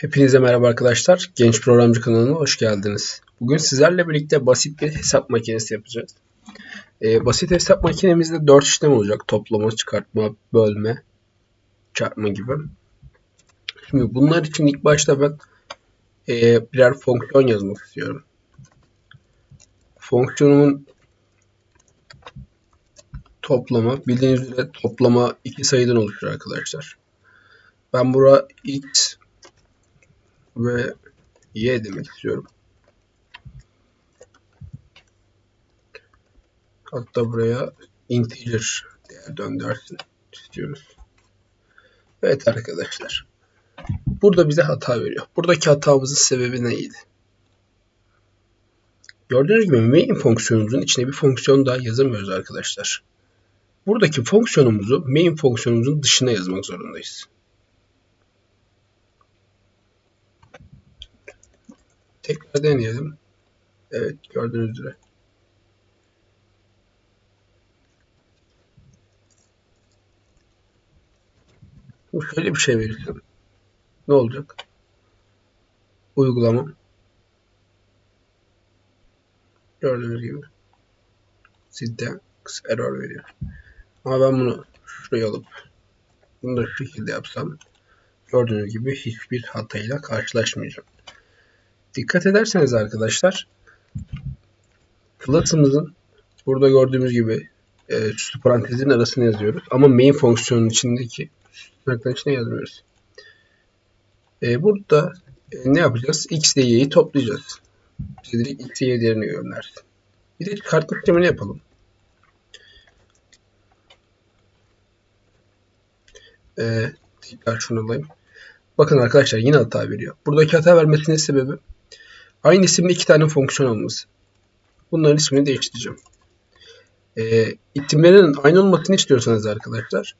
Hepinize merhaba arkadaşlar. Genç Programcı kanalına hoş geldiniz. Bugün sizlerle birlikte basit bir hesap makinesi yapacağız. Ee, basit hesap makinemizde 4 işlem olacak. Toplama, çıkartma, bölme, çarpma gibi. Şimdi bunlar için ilk başta ben e, birer fonksiyon yazmak istiyorum. Fonksiyonumun toplama, bildiğiniz üzere toplama iki sayıdan oluşur arkadaşlar. Ben bura x ve y demek istiyorum. Hatta buraya integer değer döndürsün istiyoruz. Evet arkadaşlar. Burada bize hata veriyor. Buradaki hatamızın sebebi neydi? Gördüğünüz gibi main fonksiyonumuzun içine bir fonksiyon daha yazamıyoruz arkadaşlar. Buradaki fonksiyonumuzu main fonksiyonumuzun dışına yazmak zorundayız. Tekrar deneyelim. Evet gördüğünüz üzere. Bu şöyle bir şey verirsem ne olacak? Uygulama gördüğünüz gibi sizde error veriyor. Ama ben bunu şuraya alıp bunu da şu şekilde yapsam gördüğünüz gibi hiçbir hatayla karşılaşmayacağım. Dikkat ederseniz arkadaşlar class'ımızın burada gördüğümüz gibi e, parantezin arasına yazıyoruz. Ama main fonksiyonun içindeki süslü içine yazmıyoruz. E, burada e, ne yapacağız? X ile Y'yi toplayacağız. Bize X ile Y değerini göndersin. Bir de çıkartma işlemini yapalım. E, tekrar şunu alayım. Bakın arkadaşlar yine hata veriyor. Buradaki hata vermesinin sebebi Aynı isimli iki tane fonksiyon olması. Bunların ismini değiştireceğim. E, isimlerin aynı olmasını istiyorsanız arkadaşlar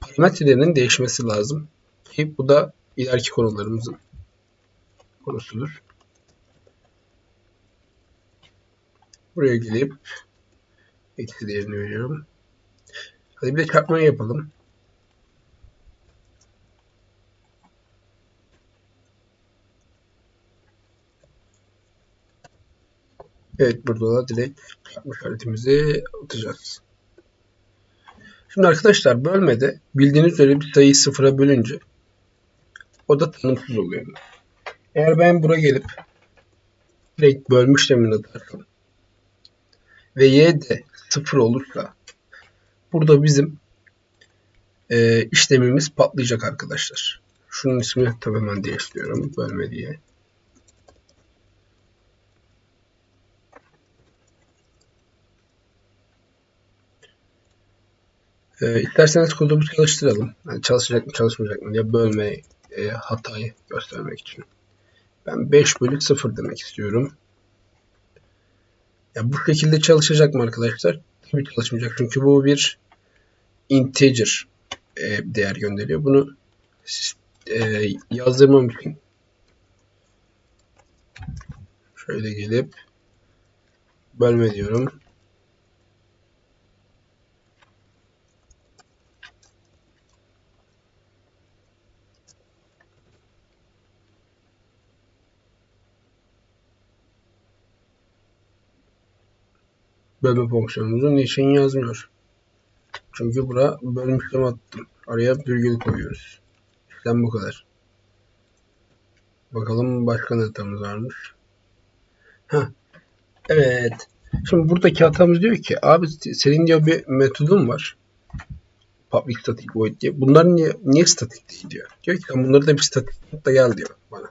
parametrelerinin değişmesi lazım. Ki bu da ileriki konularımızın konusudur. Buraya gelip eksi veriyorum. Hadi bir de çarpmayı yapalım. Evet burada da direkt işaretimizi atacağız. Şimdi arkadaşlar bölmede bildiğiniz üzere bir sayıyı sıfıra bölünce o da tanımsız oluyor. Eğer ben buraya gelip direkt bölme işlemini atarsam ve y de sıfır olursa burada bizim e, işlemimiz patlayacak arkadaşlar. Şunun ismini tabii hemen değiştiriyorum bölme diye. E, isterseniz kodu çalıştıralım. Yani çalışacak mı çalışmayacak mı diye bölme e, hatayı göstermek için. Ben 5 bölü 0 demek istiyorum. Ya bu şekilde çalışacak mı arkadaşlar? Tabii çalışmayacak. Çünkü bu bir integer e, değer gönderiyor. Bunu e, yazdırmam için şöyle gelip bölme diyorum. Bölme fonksiyonumuzun niçin yazmıyor. Çünkü bura bölüm işlemi attım. Araya virgül koyuyoruz. İşlem bu kadar. Bakalım başka ne hatamız varmış. Ha. Evet. Şimdi buradaki hatamız diyor ki abi senin diyor bir metodun var. Public static void diye. Bunlar niye, niye statik değil diyor. Diyor ki bunları da bir statik da gel diyor bana.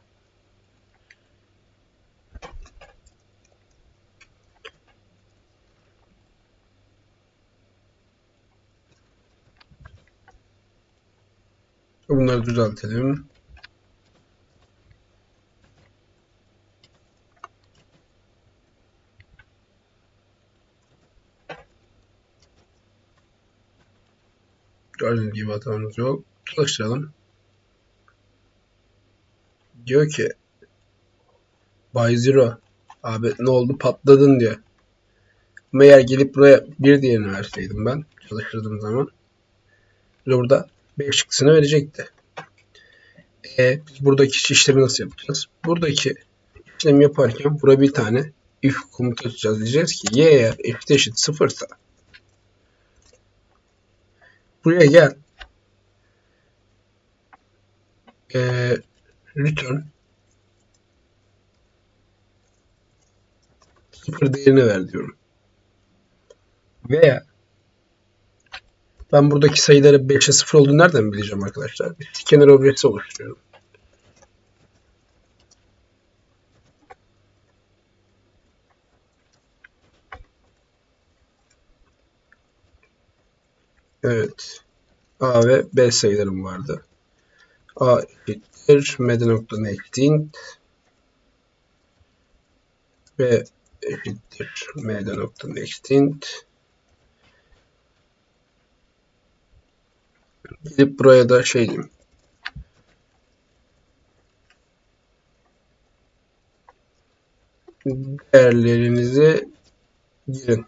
Bunları düzeltelim. Gördüğünüz gibi hatamız yok. Çalıştıralım. Diyor ki By Zero abi ne oldu patladın diyor. Ama eğer gelip buraya bir diğerini verseydim ben çalıştırdığım zaman burada 5 çıktısını verecekti. E, biz buradaki işlemi nasıl yapacağız? Buradaki işlemi yaparken buraya bir tane if komutu atacağız. Diyeceğiz ki y eğer f eşit sıfırsa buraya gel e, return sıfır değerini ver diyorum. Veya ben buradaki sayıları 5'e 0 olduğunu nereden bileceğim arkadaşlar? Bir scanner objesi oluşturuyorum. Evet. A ve B sayılarım vardı. A eşittir md.nextint B eşittir md.nextint Gidip buraya da şey diyeyim. Değerlerinizi girin.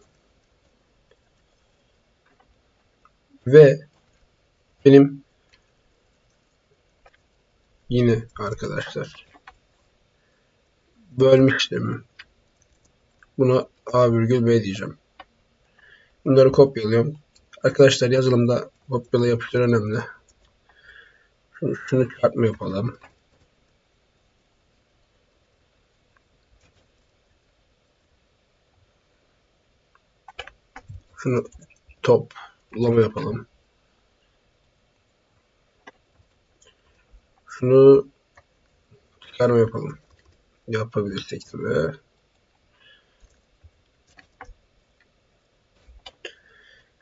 Ve benim yine arkadaşlar bölme işlemi. Buna A virgül B diyeceğim. Bunları kopyalıyorum. Arkadaşlar yazılımda kopyala yapıştır önemli. Şunu, şunu çarpma yapalım. Şunu toplama yapalım. Şunu çıkarma yapalım. Yapabilirsek tabii.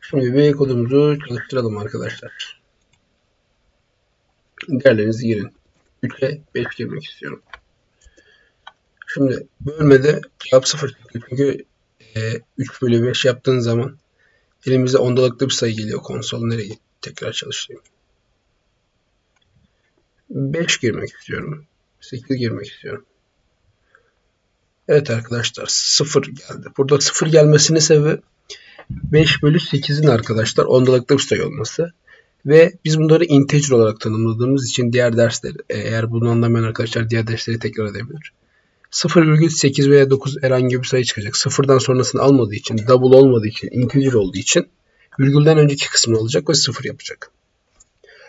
Şimdi bir kodumuzu çalıştıralım arkadaşlar. Değerlerinizi girin. 3'e 5 girmek istiyorum. Şimdi bölmede cevap 0 çıktı. Çünkü e, 3 bölü 5 yaptığın zaman elimize ondalıklı bir sayı geliyor konsol. Nereye tekrar çalıştırayım. 5 girmek istiyorum. 8 girmek istiyorum. Evet arkadaşlar 0 geldi. Burada 0 gelmesinin sebebi 5 bölü 8'in arkadaşlar ondalıklı bir sayı olması. Ve biz bunları integer olarak tanımladığımız için diğer dersleri eğer bunu anlamayan arkadaşlar diğer dersleri tekrar edebilir. 0,8 veya 9 herhangi bir sayı çıkacak. Sıfırdan sonrasını almadığı için, double olmadığı için, integer olduğu için virgülden önceki kısmını alacak ve 0 yapacak.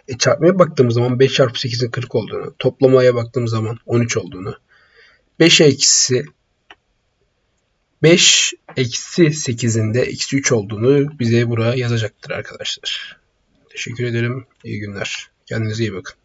E, çarpmaya baktığımız zaman 5 çarpı 8'in 40 olduğunu, toplamaya baktığımız zaman 13 olduğunu, 5 eksi 5 eksi 8'in de eksi 3 olduğunu bize buraya yazacaktır arkadaşlar. Teşekkür ederim. İyi günler. Kendinize iyi bakın.